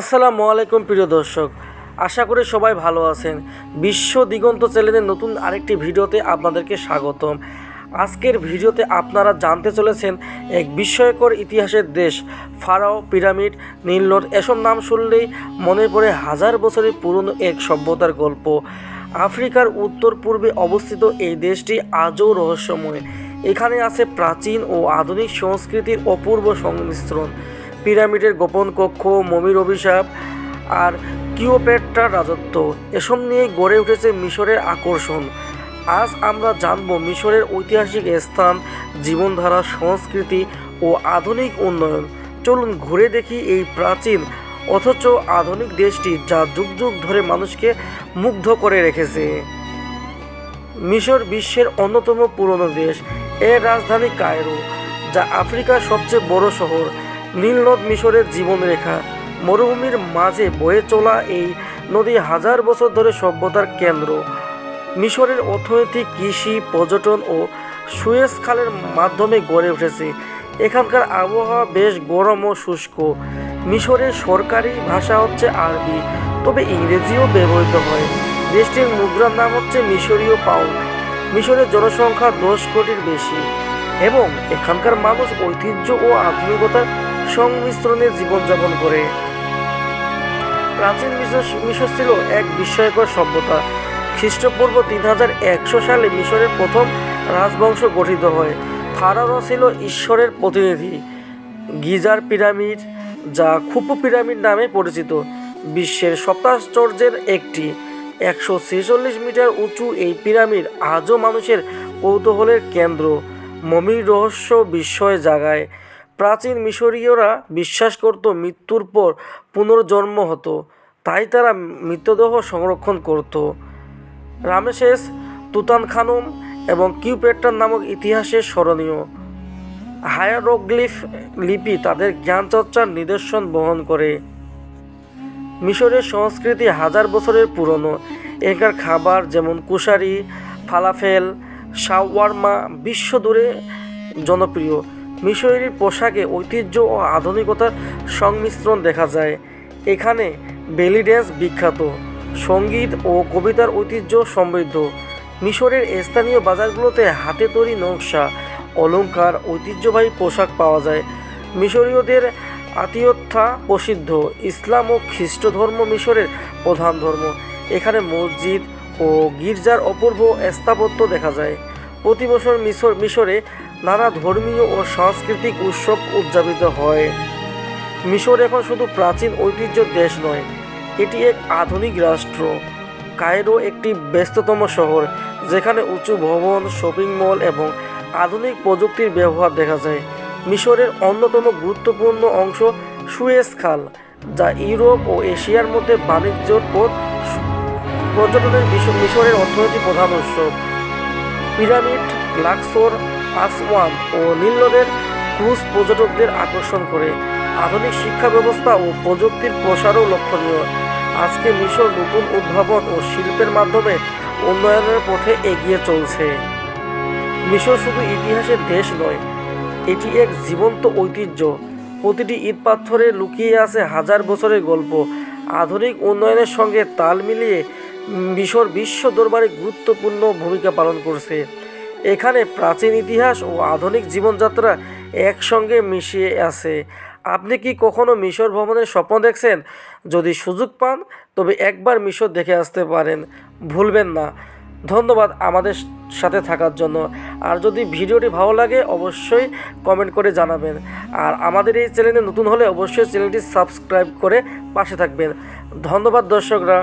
আসসালামু আলাইকুম প্রিয় দর্শক, আশা করি সবাই ভালো আছেন। বিশ্ব দিগন্ত চ্যানেলের নতুন আরেকটি ভিডিওতে আপনাদেরকে স্বাগতম। আজকের ভিডিওতে আপনারা জানতে চলেছেন, এক বিস্ময়কর ইতিহাসের দেশ, ফারাও পিরামিড নীলনদ এসব নাম শুনলেই মনে পড়ে হাজার বছরের পুরনো এক সভ্যতার গল্প। আফ্রিকার উত্তর পূর্বে অবস্থিত এই দেশটি আজও রহস্যময়। এখানে আছে প্রাচীন ও আধুনিক সংস্কৃতির অপূর্ব সংমিশ্রণ। পিরামিডের গোপন কক্ষ, মমির অভিশাপ আর কিওপেট্রার রাজত্ব। এসব নিয়ে গড়ে উঠেছে মিশরের আকর্ষণ। আজ আমরা জানব মিশরের ঐতিহাসিক স্থান, জীবনধারা, সংস্কৃতি ও আধুনিক উন্নয়ন। চলুন ঘুরে দেখি এই প্রাচীন, অথচ আধুনিক দেশটি যা যুগ যুগ ধরে মানুষকে মুগ্ধ করে রেখেছে। মিশর বিশ্বের অন্যতম পুরনো দেশ, এর রাজধানী কায়রো, যা আফ্রিকার সবচেয়ে বড় শহর। নীলনদ মিশরের জীবনরেখা, মরুভূমির মাঝে বয়ে চলা এই নদী হাজার বছর ধরে সভ্যতার কেন্দ্র। মিশরের অর্থনীতি কৃষি, পর্যটন ও সুয়েজ খালের মাধ্যমে গড়ে উঠেছে। এখানকার আবহাওয়া বেশ গরম ও শুষ্ক। মিশরের সরকারি ভাষা হচ্ছে আরবি, তবে ইংরেজিও ব্যবহৃত হয়। দেশটির মুদ্রার নাম হচ্ছে মিশরীয় পাউন্ড। মিশরের জনসংখ্যা দশ কোটির বেশি। এবং এখানকার মানুষ ঐতিহ্য ও আধুনিকতার সংমিশ্রণে জীবনযাপন করে। প্রাচীন মিশর ছিল এক বিস্ময়কর সভ্যতা। খ্রিস্টপূর্ব তিন হাজার একশো সালে মিশরের প্রথম রাজবংশ গঠিত হয়। ফারাওরা ছিল ঈশ্বরের প্রতিনিধি। গিজার পিরামিড, যা খুপু পিরামিড নামে পরিচিত, বিশ্বের সপ্তাশ্চর্যের একটি। একশো ছেচল্লিশ মিটার উঁচু এই পিরামিড আজও মানুষের কৌতূহলের কেন্দ্র। মমির রহস্য বিস্ময় জাগায়। প্রাচীন মিশরীয়রা বিশ্বাস করত মৃত্যুর পর পুনর্জন্ম হতো, তাই তারা মৃতদেহ সংরক্ষণ করত। রামেশেস তুতানখানুম এবং কিউপেট্টার নামক ইতিহাসে স্মরণীয়। হায়ারোগ্লিফ লিপি তাদের জ্ঞানচর্চার নিদর্শন বহন করে। মিশরের সংস্কৃতি হাজার বছরের পুরনো। এখানকার খাবার যেমন কুশারি, ফালাফেল শাওয়ারমা বিশ্বজুড়ে জনপ্রিয়। মিশরের পোশাকে ঐতিহ্য ও আধুনিকতার সংমিশ্রণ দেখা যায়। এখানে বেলি ড্যান্স বিখ্যাত, সংগীত ও কবিতার ঐতিহ্য সমৃদ্ধ। মিশরের স্থানীয় বাজারগুলোতে হাতে তৈরি নকশা, অলংকার, ঐতিহ্যবাহী পোশাক পাওয়া যায়। মিশরীয়দের আতিয়থা প্রসিদ্ধ, ইসলাম ও খ্রিস্ট ধর্ম মিশরের প্রধান ধর্ম। এখানে মসজিদ ও গির্জার অপূর্ব স্থাপত্য দেখা যায়। প্রতি বছর মিশর, মিশরে নানা ধর্মীয় ও সাংস্কৃতিক উৎসব উদযাপিত হয়। মিশর এখন শুধু প্রাচীন ঐতিহ্য দেশ নয়, এটি এক আধুনিক রাষ্ট্র। কায়রো একটি ব্যস্ততম শহর, যেখানে উঁচু ভবন, শপিং মল এবং আধুনিক প্রযুক্তির ব্যবহার দেখা যায়। মিশরের অন্যতম গুরুত্বপূর্ণ অংশ সুয়েজ খাল, যা ইউরোপ ও এশিয়ার মধ্যে বাণিজ্যর পথ পর্যটনের মিশ- মিশরের অর্থনৈতিক প্রধান উৎসব পিরামিড লাক্সোর আসওয়ান ও নীলনদের ক্রুজ পর্যটকদের আকর্ষণ করে। আধুনিক শিক্ষা ব্যবস্থা ও প্রযুক্তির প্রসারও লক্ষণীয়। আজকে মিশর নতুন উদ্ভাবন ও শিল্পের মাধ্যমে উন্নয়নের পথে এগিয়ে চলছে। মিশর শুধু ইতিহাসের দেশ নয়, এটি এক জীবন্ত ঐতিহ্য। প্রতিটি ঈদ পাথরে লুকিয়ে আছে হাজার বছরের গল্প। আধুনিক উন্নয়নের সঙ্গে তাল মিলিয়ে মিশর বিশ্ব দরবারে গুরুত্বপূর্ণ ভূমিকা পালন করছে। এখানে প্রাচীন ইতিহাস ও আধুনিক জীবনযাত্রা একসঙ্গে মিশিয়ে আছে। আপনি কি কখনো মিশর ভ্রমণের স্বপ্ন দেখছেন? যদি সুযোগ পান, তবে একবার মিশর দেখে আসতে পারেন। ভুলবেন না। ধন্যবাদ আমাদের সাথে থাকার জন্য। আর যদি ভিডিওটি ভালো লাগে, অবশ্যই কমেন্ট করে জানাবেন। আর আমাদের এই চ্যানেলে নতুন হলে অবশ্যই চ্যানেলটি সাবস্ক্রাইব করে পাশে থাকবেন। ধন্যবাদ দর্শকরা।